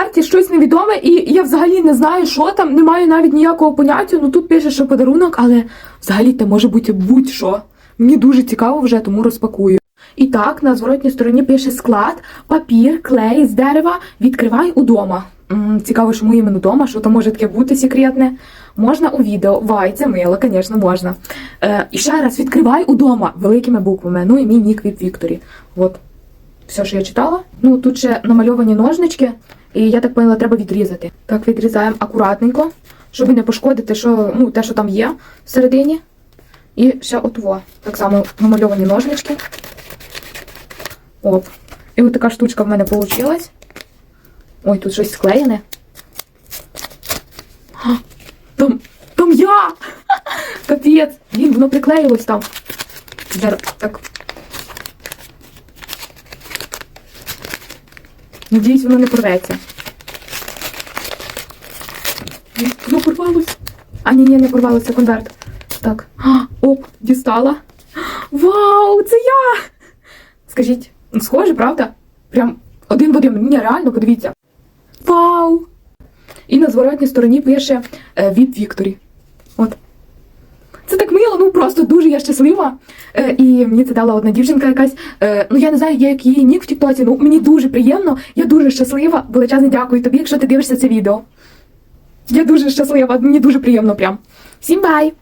конверті щось невідоме, і я взагалі не знаю, що там, не маю навіть ніякого поняття. Ну тут пише, що подарунок, але взагалі це може бути будь-що. Мені дуже цікаво вже, тому розпакую. І так, на зворотній стороні пише склад, папір, клей з дерева, відкривай удома. М, цікаво, чому іменно вдома, що там може таке бути секретне. Можна у відео. Вай, це мило, звісно, можна. Е, і ще раз відкривай удома великими буквами. Ну і мій нік від Вікторі. От все, що я читала. Ну тут ще намальовані ножнички, і я так поняла, треба відрізати. Так, відрізаємо акуратненько, щоб не пошкодити, що, ну, те, що там є всередині. І ще отво. Так само намальовані ножнички. Оп. І от така штучка в мене вийшла. Ой, тут щось склеєне. А, Там, там я! Капець! Блін, воно приклеїлось там. Зараз так. Надіюсь, воно не порветься. Воно порвалось. А, ні, ні, не порвалося конверт. Так. Оп, дістала. Вау, це я! Скажіть, ну, схоже, правда? Прям один в один. Ні, реально, подивіться. Вау! І на зворотній стороні пише е, від Вікторі. От. Мило, ну просто дуже я щаслива. Е, і мені це дала одна дівчинка якась. Е, ну я не знаю, як її нік в Тіктоці. Ну мені дуже приємно, я дуже щаслива. Величезне дякую тобі, якщо ти дивишся це відео. Я дуже щаслива, мені дуже приємно прям. Всім бай!